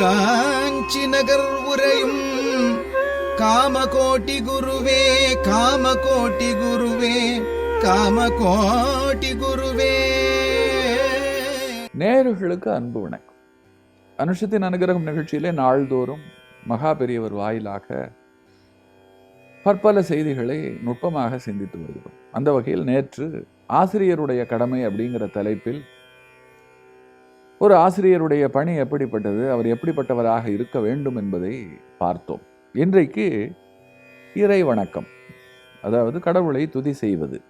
காஞ்சி நகர் உரையும் காமகோட்டி குருவே காமகோட்டி குருவே காமகோட்டி குருவே. நேயர்களுக்கு அன்பு வணக்கம். அனுஷத்தின் அனுகிரகம் நிகழ்ச்சியிலே நாள்தோறும் மகா பெரியவர் வாயிலாக பற்பல செய்திகளை நுட்பமாக சிந்தித்து வருகிறோம். அந்த வகையில் நேற்று ஆசிரியருடைய கடமை அப்படிங்கிற தலைப்பில் ஒரு ஆசிரியருடைய பணி எப்படிப்பட்டது? அவர் எப்படிப்பட்டவராக இருக்க வேண்டும் என்பதை பார்த்தோம். இன்றைக்கு இறை வணக்கம். அதாவது கடவுளை துதி செய்வது.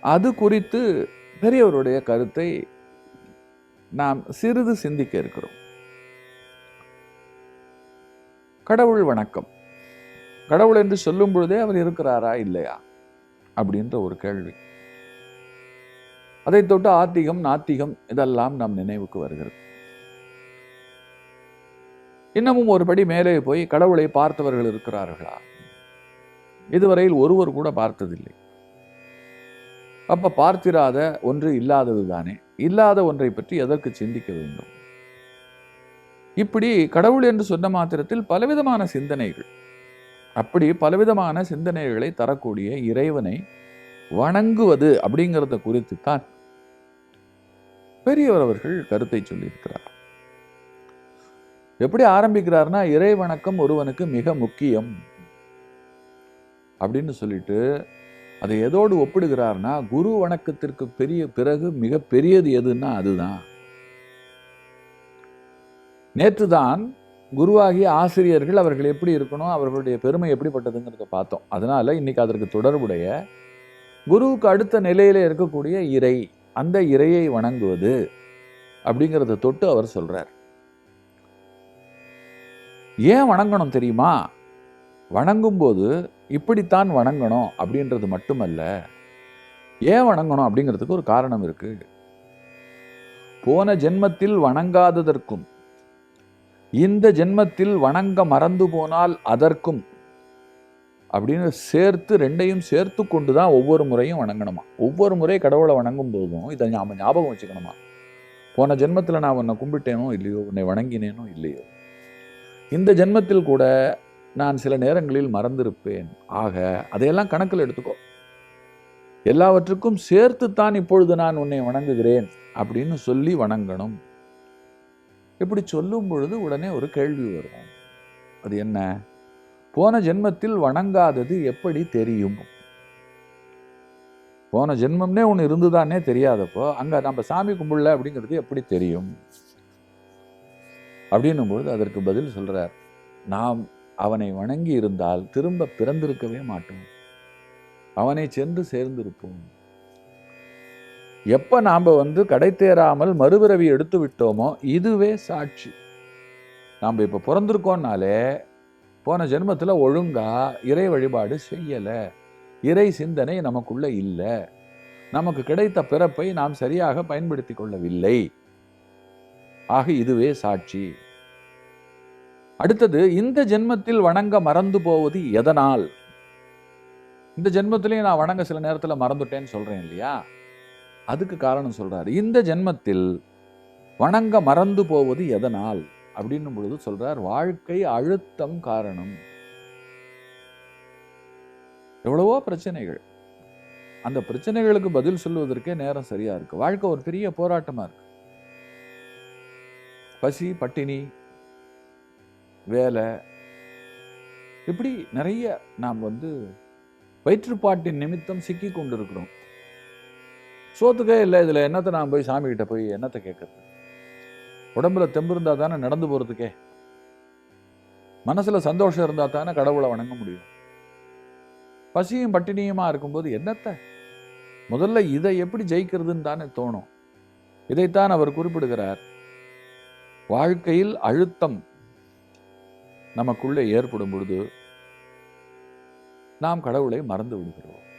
அது குறித்து பெரியவருடைய கருத்தை நாம் சிறிது சிந்திக்க இருக்கிறோம். கடவுள் வணக்கம். கடவுள் என்று சொல்லும் பொழுதே அவர் இருக்கிறாரா இல்லையா? அப்படின்ற ஒரு கேள்வி. அதை தொட்டு ஆத்திகம் நாத்திகம் இதெல்லாம் நம் நினைவுக்கு வருகிறது. இன்னமும் ஒருபடி மேலே போய் கடவுளை பார்த்தவர்கள் இருக்கிறார்களா? இதுவரையில் ஒருவர் கூட பார்த்ததில்லை. அப்ப பார்த்திராத ஒன்று இல்லாதது தானே? இல்லாத ஒன்றை பற்றி எதற்கு சிந்திக்க வேண்டும்? இப்படி கடவுள் என்று சொன்ன மாத்திரத்தில் பலவிதமான சிந்தனைகள். அப்படி பலவிதமான சிந்தனைகளை தரக்கூடிய இறைவனை வணங்குவது அப்படிங்கிறத குறித்து தான் பெரியவர் அவர்கள் கருத்தை சொல்லியிருக்கிறார். எப்படி ஆரம்பிக்கிறார்னா இறை வணக்கம் ஒருவனுக்கு மிக முக்கியம் அப்படின்னு சொல்லிட்டு அதை எதோடு ஒப்பிடுகிறார்னா குரு வணக்கத்திற்கு பெரிய பிறகு மிக பெரியது எதுன்னா அதுதான். நேற்று தான் குருவாகிய ஆசிரியர்கள் அவர்கள் எப்படி இருக்கணும் அவர்களுடைய பெருமை எப்படிப்பட்டதுங்கிறத பார்த்தோம். அதனால இன்னைக்கு அதற்கு தொடர்புடைய குருவுக்கு அடுத்த நிலையில இருக்கக்கூடிய இறை அந்த இறையை வணங்குவது அப்படிங்கிறத தொட்டு அவர் சொல்கிறார் ஏன் வணங்கணும் தெரியுமா? வணங்கும்போது இப்படித்தான் வணங்கணும் அப்படின்றது மட்டுமல்ல ஏன் வணங்கணும் அப்படிங்கிறதுக்கு ஒரு காரணம் இருக்கு. போன ஜென்மத்தில் வணங்காததற்கும் இந்த ஜென்மத்தில் வணங்க மறந்து போனால் அதற்கும் அப்படின்னு சேர்த்து ரெண்டையும் சேர்த்து கொண்டு தான் ஒவ்வொரு முறையும் வணங்கணுமா? ஒவ்வொரு முறை கடவுளை வணங்கும் போதும் இதை நாம் ஞாபகம் வச்சுக்கணுமா? போன ஜென்மத்தில் நான் உன்னை கும்பிட்டேனோ இல்லையோ உன்னை வணங்கினேனோ இல்லையோ? இந்த ஜென்மத்தில் கூட நான் சில நேரங்களில் மறந்திருப்பேன். ஆக அதையெல்லாம் கணக்கில் எடுத்துக்கோ. எல்லாவற்றுக்கும் சேர்த்துத்தான் இப்பொழுது நான் உன்னை வணங்குகிறேன் அப்படின்னு சொல்லி வணங்கணும். இப்படி சொல்லும் பொழுது உடனே ஒரு கேள்வி வரும். அது என்ன? போன ஜென்மத்தில் வணங்காதது எப்படி தெரியும்? போன ஜென்மம்னே ஒன்று இருந்துதானே தெரியாதப்போ அங்கே நம்ம சாமி கும்பிடல அப்படிங்கிறது எப்படி தெரியும்? அப்படின்னும் பொழுது அதற்கு பதில் சொல்கிறார் நாம் அவனை வணங்கி இருந்தால் திரும்ப பிறந்திருக்கவே மாட்டோம். அவனை சென்று சேர்ந்திருப்போம். எப்போ நாம் வந்து கடை தேராமல் மறுபிறவி எடுத்து விட்டோமோ இதுவே சாட்சி. நாம் இப்போ பிறந்திருக்கோம்னாலே போன ஜென்மத்துல ஒழுங்கா இறை வழிபாடு செய்யல. இறை சிந்தனை நமக்குள்ள இல்லை. நமக்கு கிடைத்த பிறப்பை நாம் சரியாக பயன்படுத்தி கொள்ளவில்லை. ஆக இதுவே சாட்சி. அடுத்தது இந்த ஜென்மத்தில் வணங்க மறந்து போவது எதனால்? இந்த ஜென்மத்திலையும் நான் வணங்க சில நேரத்தில் மறந்துட்டேன்னு சொல்றேன் இல்லையா? அதுக்கு காரணம் சொல்றாரு. இந்த ஜென்மத்தில் வணங்க மறந்து போவது எதனால்? அப்படின்னும் பொழுது சொல்றார் வாழ்க்கை அழுத்தம் காரணம். எவ்வளவோ பிரச்சனைகள். அந்த பிரச்சனைகளுக்கு பதில் சொல்வதற்கே நேரம் சரியா இருக்கு. வாழ்க்கை ஒரு பெரிய போராட்டமா இருக்கு. பசி பட்டினி வேலை. இப்படி நிறைய நாம் வந்து வயிற்றுப்பாட்டின் நிமித்தம் சிக்கி கொண்டிருக்கிறோம். சோத்துக்கே இல்லை இதில் என்னத்தை நான் போய் சாமிகிட்ட போய் என்னத்தை கேட்கறது? உடம்புல தெம்பு இருந்தால் தானே நடந்து போகிறதுக்கே மனசில் சந்தோஷம் இருந்தால் தானே கடவுளை வணங்க முடியும். பசியும் பட்டினியுமா இருக்கும்போது என்னத்தை? முதல்ல இதை எப்படி ஜெயிக்கிறதுன்னு தானே தோணும். இதைத்தான் அவர் குறிப்பிடுகிறார். வாழ்க்கையில் அழுத்தம் நமக்குள்ளே ஏற்படும் பொழுது நாம் கடவுளை மறந்து விடுகிறோம்.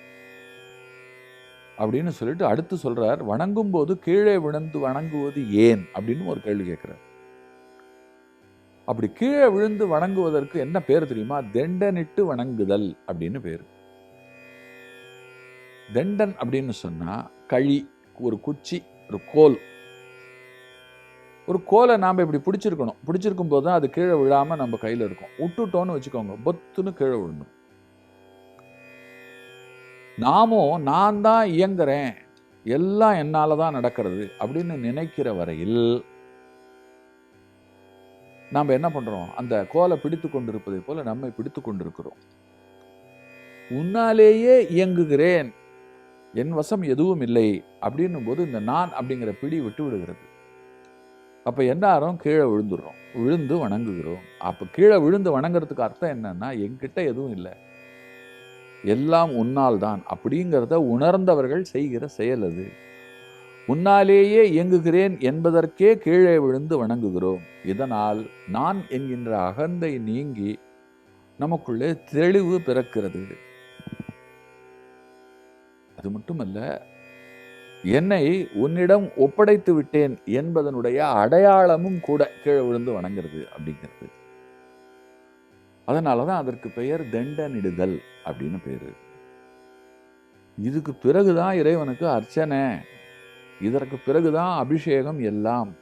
அப்படின்னு சொல்லிட்டு அடுத்து சொல்றார் வணங்கும் போது கீழே விழுந்து வணங்குவது ஏன்? அப்படின்னு ஒரு கேள்வி கேட்குறார். அப்படி கீழே விழுந்து வணங்குவதற்கு என்ன பேர் தெரியுமா? தெண்டனிட்டு வணங்குதல் அப்படின்னு பேர். தெண்டன் அப்படின்னு சொன்னா கழி ஒரு குச்சி ஒரு கோல். ஒரு கோலை நாம் இப்படி பிடிச்சிருக்கணும். பிடிச்சிருக்கும் போது தான் அது கீழே விழாமல் நம்ம கையில் இருக்கும். விட்டுட்டோன்னு வச்சுக்கோங்க பொத்துன்னு கீழே விழுணும் நாமும் நான் தான் இயங்குறேன். எல்லாம் என்னால தான் நடக்கிறது அப்படின்னு நினைக்கிற வரையில் நாம் என்ன பண்றோம்? அந்த கோலை பிடித்து கொண்டிருப்பதை போல நம்மை பிடித்து கொண்டிருக்கிறோம். உன்னாலேயே இயங்குகிறேன். என் வசம் எதுவும் இல்லை அப்படின்னும் போது இந்த நான் அப்படிங்கிற பிடி விட்டு விடுகிறது. அப்போ என்ன கீழே விழுந்துடுறோம். விழுந்து வணங்குகிறோம். அப்போ கீழே விழுந்து வணங்குறதுக்கு அர்த்தம் என்னன்னா என்கிட்ட எதுவும் இல்லை. எல்லாம் உன்னால் தான் அப்படிங்கிறத உணர்ந்தவர்கள் செய்கிற செயல் அது. உன்னாலேயே இயங்குகிறேன் என்பதற்கே கீழே விழுந்து வணங்குகிறோம். இதனால் நான் என்கின்ற அகந்தை நீங்கி நமக்குள்ளே தெளிவு பிறக்கிறது. அது மட்டுமல்ல என்னை உன்னிடம் ஒப்படைத்து விட்டேன் என்பதனுடைய அடையாளமும் கூட கீழே விழுந்து வணங்குறது அப்படிங்கிறது. அதனால தான் அதற்கு பெயர் தண்டனிடுதல் அப்படின்னு பேரு. இதுக்கு பிறகுதான் இறைவனுக்கு அர்ச்சனை. இதற்கு பிறகுதான் அபிஷேகம் எல்லாம்.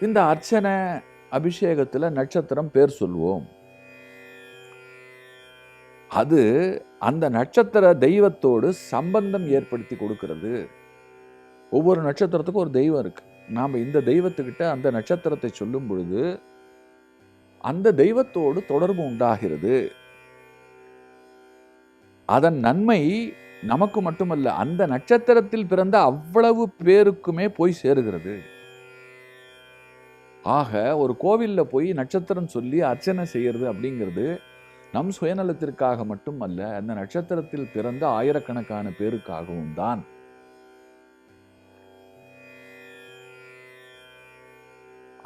இந்த அர்ச்சனை அபிஷேகத்துல நட்சத்திரம் பேர் சொல்வோம். அது அந்த நட்சத்திர தெய்வத்தோடு சம்பந்தம் ஏற்படுத்தி கொடுக்கிறது. ஒவ்வொரு நட்சத்திரத்துக்கும் ஒரு தெய்வம் இருக்கு. நாம இந்த தெய்வத்துக்கிட்ட அந்த நட்சத்திரத்தை சொல்லும் பொழுது அந்த தெய்வத்தோடு தொடர்பு உண்டாகிறது. அதன் நன்மை நமக்கு மட்டுமல்ல அந்த நட்சத்திரத்தில் பிறந்த அவ்வளவு பேருக்குமே போய் சேருகிறது. ஆக ஒரு கோவிலில் போய் நட்சத்திரம் சொல்லி அர்ச்சனை செய்கிறது அப்படிங்கிறது நம் சுயநலத்திற்காக மட்டுமல்ல அந்த நட்சத்திரத்தில் பிறந்த ஆயிரக்கணக்கான பேருக்காகவும் தான்.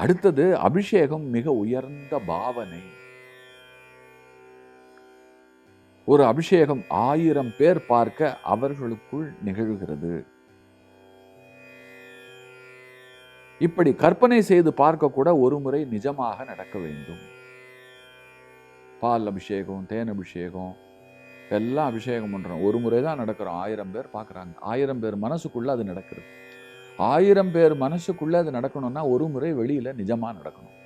அடுத்தது அபிஷேகம் மிக உயர்ந்த பாவனை. ஒரு அபிஷேகம் ஆயிரம் பேர் பார்க்க அவர்களுக்குள் நிகழ்கிறது. இப்படி கற்பனை செய்து பார்க்க கூட ஒரு முறை நிஜமாக நடக்க வேண்டும். பால் அபிஷேகம் தேன் அபிஷேகம் எல்லாம் அபிஷேகம் பண்றோம். ஒரு முறை தான் நடக்கிறோம். ஆயிரம் பேர் பார்க்குறாங்க. ஆயிரம் பேர் மனசுக்குள்ள அது நடக்கிறது. ஆயிரம் பேர் மனசுக்குள்ள அது நடக்கணும்னா ஒரு முறை வெளியில நிஜமா நடக்கணும்.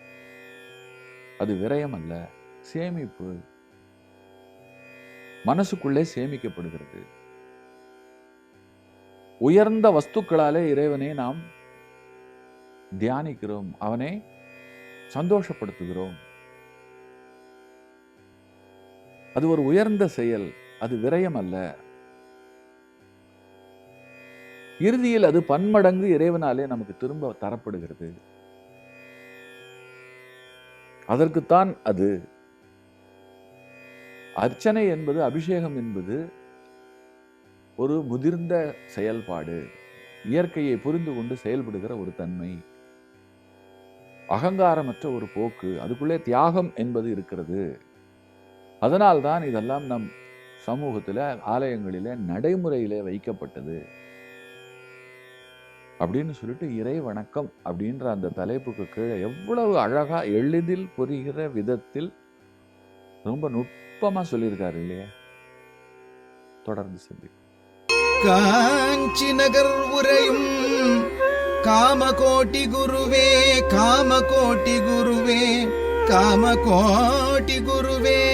அது விரயம் அல்ல சேமிப்பு. மனசுக்குள்ளே சேமிக்கப்படுகிறது. உயர்ந்த வஸ்துக்களாலே இறைவனை நாம் தியானிக்கிறோம் அவனை சந்தோஷப்படுத்துகிறோம். அது ஒரு உயர்ந்த செயல் அது விரயம் அல்ல. இறுதியில் அது பன்மடங்கு இறைவனாலே நமக்கு திரும்ப தரப்படுகிறது. அதற்குத்தான் அது அர்ச்சனை என்பது அபிஷேகம் என்பது ஒரு முதிர்ந்த செயல்பாடு. இயற்கையை புரிந்து கொண்டு செயல்படுகிற ஒரு தன்மை. அகங்காரமற்ற ஒரு போக்கு அதுக்குள்ளே தியாகம் என்பது இருக்கிறது. அதனால்தான் இதெல்லாம் நம் சமூகத்தில் ஆலயங்களிலே நடைமுறையிலே வைக்கப்பட்டது. அப்படின்னு சொல்லிட்டு இறை வணக்கம் அப்படின்ற அந்த தலைப்புக்கு கீழே எவ்வளவு அழகா எளிதில் புரிகிற விதத்தில் ரொம்ப நுட்பமா சொல்லியிருக்காரு இல்லையா? தொடர்ந்து சிந்திப்போம். காஞ்சி நகர் உரையும் காமகோட்டி குருவே காமகோட்டி குருவே காமகோட்டி குருவே.